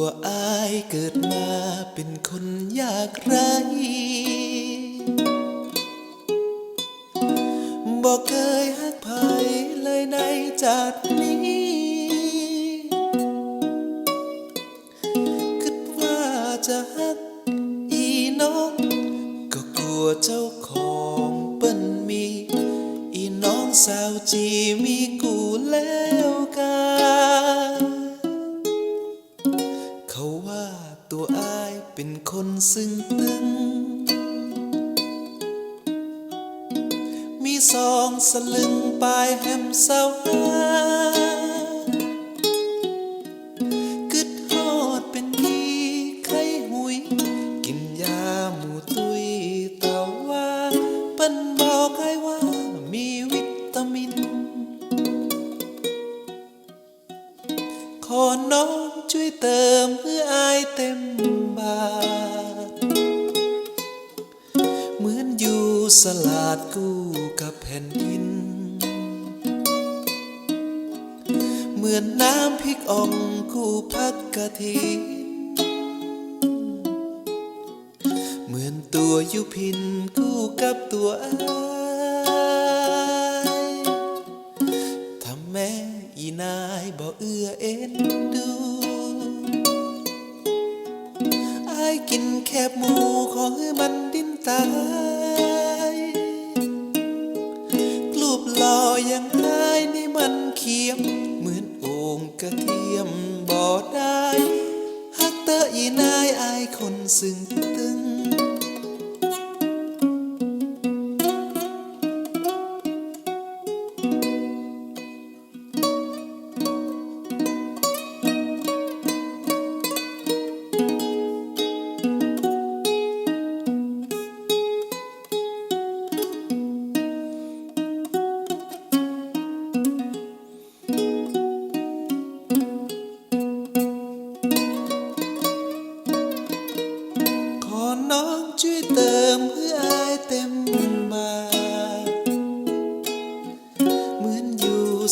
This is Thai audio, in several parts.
ตัวอายเกิดมาเป็นคนยากไรบอกเคยหักใครเลยในจัดนี้ คิดว่าจะหักอีน้องก็กลัวเจ้าของเปิ้นมี อีน้องสาวจีมีกูแล้วกัน ตัวอายเป็นคนซึ่งตึง มีสองสลึงปลายแฮมเศร้าหากึดฮอดเป็นดีไข้หุย กินยาหมูตุยแต่ว่าเปิ้นบอกให้ว่ามีวิตามิน ขอน้อง วยเติมเพื่ออายเต็มบาทเหมือนอยู่สลาดกู้กับแผ่นดิน เหมือนน้ำพริกอ่องคู่พักกะทิเหมือนตัวยุพินคู่กับตัวอายทำแม่อีนายบ่เอื้อเอ็นดูายกินแคบหมูขอให้มันดิ้นตายกลูบหล่อยังหายนี่มันเขียม เหมือนโอ่งกระเทียมบ่ได้ฮักเตอร์อีนายอายคนซึ่ง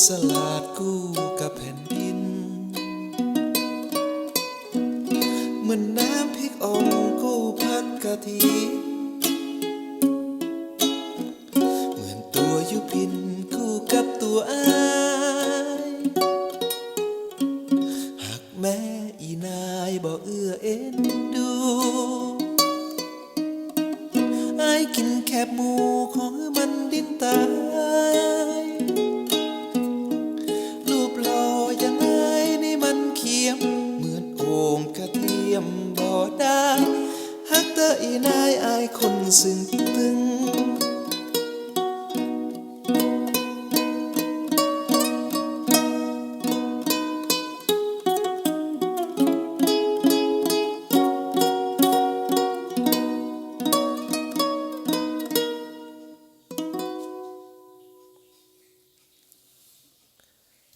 สลาดกู้กับแผ่นดิน เหมือนน้ำพริกอ่องกู้พักกะทิเหมือนตัวยุพินคู่กับตัวอายหากแม่อีนายบ่เอื้อเอ็นดูไอ้ายกินแคบหมูของ